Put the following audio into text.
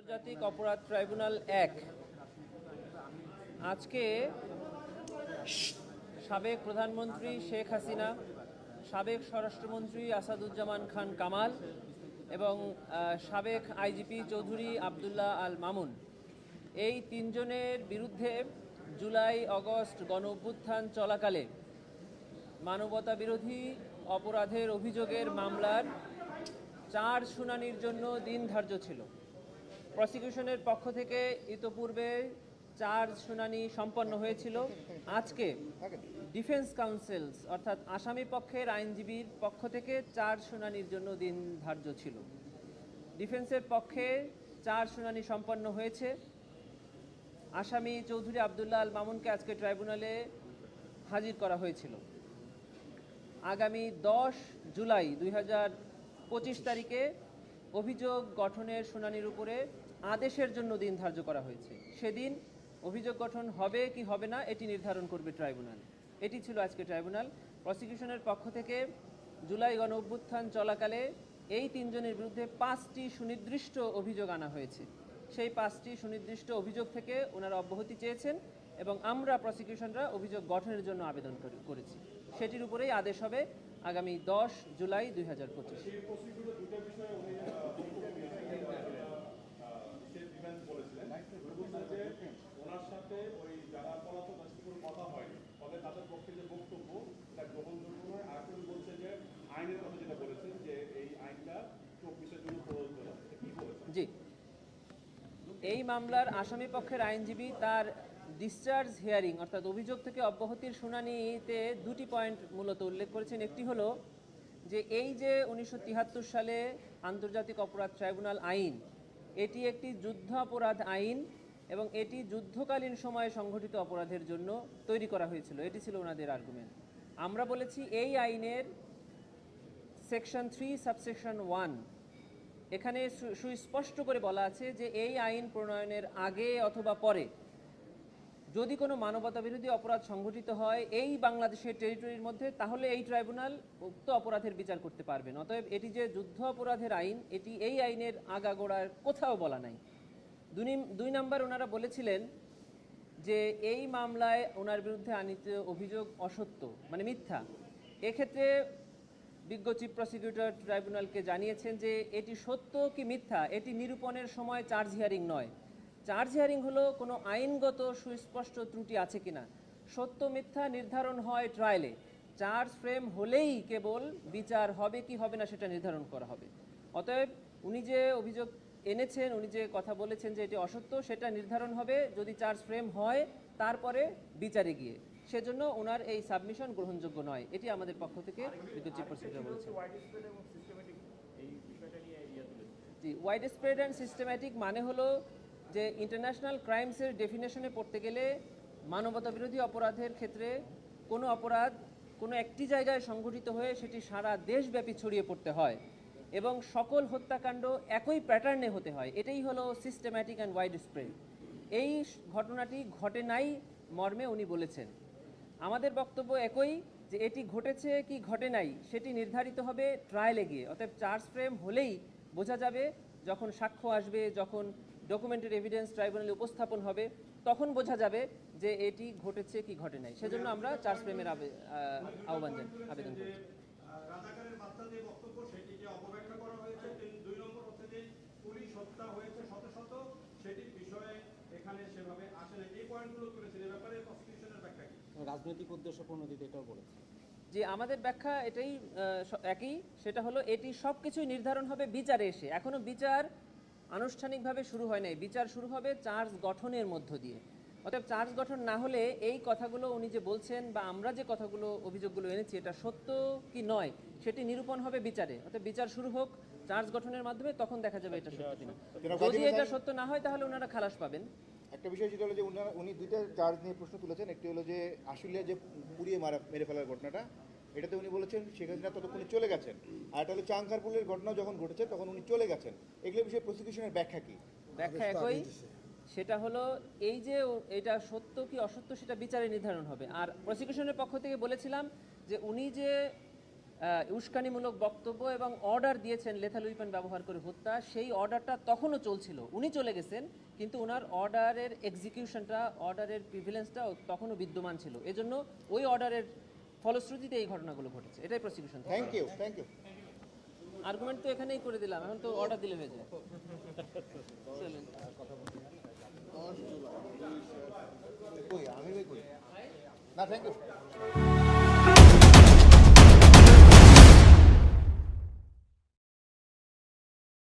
আন্তর্জাতিক অপরাধ ট্রাইব্যুনাল এক। আজকে সাবেক প্রধানমন্ত্রী শেখ হাসিনা, সাবেক স্বরাষ্ট্রমন্ত্রী আসাদুজ্জামান খান কামাল এবং সাবেক আইজিপি চৌধুরী আবদুল্লাহ আল মামুন। এই তিনজনের বিরুদ্ধে জুলাই, অগস্ট গণ অভ্যুত্থান চলাকালে মানবতা বিরোধী অপরাধের অভিযোগের মামলার চার শুনানির জন্য দিন ধার্য ছিল। প্রসিকিউশনের পক্ষ থেকে ইতোপূর্বে চার শুনানি সম্পন্ন হয়েছিল। আজকে ডিফেন্স কাউন্সিলস, অর্থাৎ আসামি পক্ষের আইনজীবীর পক্ষ থেকে চার শুনানির জন্য দিন ধার্য ছিল। ডিফেন্সের পক্ষে চার শুনানি সম্পন্ন হয়েছে। আসামি চৌধুরী আবদুল্লাহ আল মামুনকে আজকে ট্রাইব্যুনালে হাজির করা হয়েছিল। আগামী দশ জুলাই দুই হাজার পঁচিশ তারিখে অভিযোগ গঠনের শুনানির উপরে আদেশের জন্য দিন ধার্য করা হয়েছে। সেদিন অভিযোগ গঠন হবে কি হবে না, এটি নির্ধারণ করবে ট্রাইব্যুনাল। এটি ছিল আজকে ট্রাইব্যুনাল। প্রসিকিউশনের পক্ষ থেকে জুলাই গণ অভ্যুত্থান চলাকালে এই তিনজনের বিরুদ্ধে পাঁচটি সুনির্দিষ্ট অভিযোগ আনা হয়েছে। সেই পাঁচটি সুনির্দিষ্ট অভিযোগ থেকে ওনারা অব্যাহতি চেয়েছেন এবং আমরা প্রসিকিউশনরা অভিযোগ গঠনের জন্য আবেদন করেছি। সেটির উপরেই আদেশ হবে। আগামী দশ জুলাই দুই হাজার পঁচিশ। জি। এই মামলার আসামি পক্ষের আইনজীবী তার ডিসচার্জ হিয়ারিং অর্থাৎ অভিযোগ থেকে অব্যাহতির শুনানিতে দুটি পয়েন্ট মূলত উল্লেখ করেছেন। একটি হলো যে এই যে উনিশশো তিয়াত্তর সালে আন্তর্জাতিক অপরাধ ট্রাইব্যুনাল আইন, এটি একটি যুদ্ধাপরাধ আইন এবং এটি যুদ্ধকালীন সময়ে সংঘটিত অপরাধের জন্য তৈরি করা হয়েছিল। এটি ছিল ওনাদের আর্গুমেন্ট আমরা বলেছি এই আইনের সেকশন থ্রি সাবসেকশন ওয়ান এখানে সুস্পষ্ট করে বলা আছে যে এই আইন প্রণয়নের আগে অথবা পরে যদি কোনো মানবতা বিরোধী অপরাধ সংঘটিত হয় এই বাংলাদেশের টেরিটরির মধ্যে, তাহলে এই ট্রাইব্যুনাল উক্ত অপরাধের বিচার করতে পারবেন। অতএব এটি যে যুদ্ধ অপরাধের আইন, এটি এই আইনের আগাগোড়ার কোথাও বলা নাই। দুই নিম- দুই নাম্বার ওনারা বলেছিলেন যে এই মামলায় ওনার বিরুদ্ধে আনিত অভিযোগ অসত্য মানে মিথ্যা। এক্ষেত্রে বিজ্ঞ চিফ প্রসিকিউটর ট্রাইব্যুনালকে জানিয়েছেন যে এটি সত্য কি মিথ্যা? এটি নিরূপণের সময় চার্জ হিয়ারিং নয়। চার্জ হিয়ারিং হলো কোনো আইনগত সুস্পষ্ট ত্রুটি আছে কিনা। সত্য মিথ্যা নির্ধারণ হয় ট্রায়ালে চার্জ ফ্রেম হলেই কেবল বিচার হবে কি হবে না সেটা নির্ধারণ করা হবে। অতএব উনি যে অভিযোগ এনেছেন উনি যে কথা বলেছেন যে এটি অসত্য সেটা নির্ধারণ হবে যদি চার্জ ফ্রেম হয় তারপরে বিচারে গিয়ে। সেজন্য ওনার এই সাবমিশন গ্রহণযোগ্য নয়। এটি আমাদের পক্ষ থেকে বিদ্যুৎ চিফ বলেছেন। জি ওয়াইড স্প্রেড অ্যান্ড সিস্টেম্যাটিক মানে হলো যে ইন্টারন্যাশনাল ক্রাইমসের ডেফিনেশনে পড়তে গেলে মানবতা বিরোধী অপরাধের ক্ষেত্রে কোনো অপরাধ কোনো একটি জায়গায় সংঘটিত হয়ে সেটি সারা দেশব্যাপী ছড়িয়ে পড়তে হয় এবং সকল হত্যাকাণ্ড একই প্যাটার্নে হতে হয়। এটাই হলো সিস্টেম্যাটিক অ্যান্ড ওয়াইড স্প্রেড এই ঘটনাটি ঘটে নাই মর্মে উনি বলেছেন। আমাদের বক্তব্য একই যে এটি ঘটেছে কি ঘটে নাই, সেটি নির্ধারিত হবে ট্রায়ালে গিয়ে। অতএব চার্জ ফ্রেম হলেই বোঝা যাবে যখন সাক্ষ্য আসবে যখন ডকুমেন্টের এভিডেন্স ট্রাইব্যুনালে উপস্থাপন হবে তখন বোঝা যাবে যে এটি ঘটেছে কি ঘটে নাই। সেজন্য আমরা চার্জ ফ্রেমের আবে- আহ্বান জান- আবেদন করছি। রাজাকারের বার্তা বক্তব্য সেটিকে অপব্যাখ্যা করা হয়েছে। দুই নম্বর হচ্ছে যে পুলিশ হত্যা হয়েছে শত শত সেটির বিষয়ে এখানে সেভাবে আসে না এই পয়েন্টগুলো তুলেছেন। এ ব্যাপারে প্রসিকিউশনের ব্যাখ্যা কি? রাজনৈতিক উদ্দেশ্য প্রণোদিত এটাও বলেছে যে আমাদের ব্যাখ্যা এটাই একই সেটা হলো এটি সব কিছুই নির্ধারণ হবে বিচারে এসে। এখনও বিচার আনুষ্ঠানিকভাবে শুরু হয় নাই। বিচার শুরু হবে চার্জ গঠনের মধ্য দিয়ে। অতএব চার্জ গঠন না হলে এই কথাগুলো উনি যে বলছেন বা আমরা যে কথাগুলো অভিযোগগুলো এনেছি এটা সত্য কি নয় সেটি নিরূপণ হবে বিচারে। অর্থাৎ বিচার শুরু হোক চার্জ গঠনের মাধ্যমে তখন দেখা যাবে এটা সত্য কিনা। যদি এটা সত্য না হয় তাহলে ওনারা খালাস পাবেন। একটা বিষয় সেটা হলো যে উনারা উনি দুইটা চার্জ নিয়ে প্রশ্ন তুলেছেন। একটি হলো যে আশুলিয়া যে পুড়িয়ে মারা মেরে ফেলার ঘটনাটা এটাতে উনি বলেছেন শেখ হাসিনা ততক্ষণে চলে গেছেন। আর এটা হলো চাংখারপুলের ঘটনা যখন ঘটেছে তখন উনি চলে গেছেন। এগুলো বিষয়ে প্রসিকিউশনের ব্যাখ্যা কি? ব্যাখ্যা একই। সেটা হলো এই যে এটা সত্য কি অসত্য সেটা বিচারে নির্ধারণ হবে। আর প্রসিকিউশনের পক্ষ থেকে বলেছিলাম যে উনি যে উস্কানিমূলক বক্তব্য এবং অর্ডার দিয়েছেন লেথাল উইপেন ব্যবহার করে হত্যা। সেই অর্ডারটা তখনও চলছিল। উনি চলে গেছেন কিন্তু ওনার অর্ডারের এক্সিকিউশনটা অর্ডারের প্রিভিলেন্সটা তখনও বিদ্যমান ছিল। এজন্য ওই অর্ডারের ফলশ্রুতিতে এই ঘটনাগুলো ঘটেছে। এটাই prosecution thank you thank you argument তো এখানেই করে দিলাম। এখন তো অর্ডার দিলে হয়ে যায়। না থ্যাংক ইউ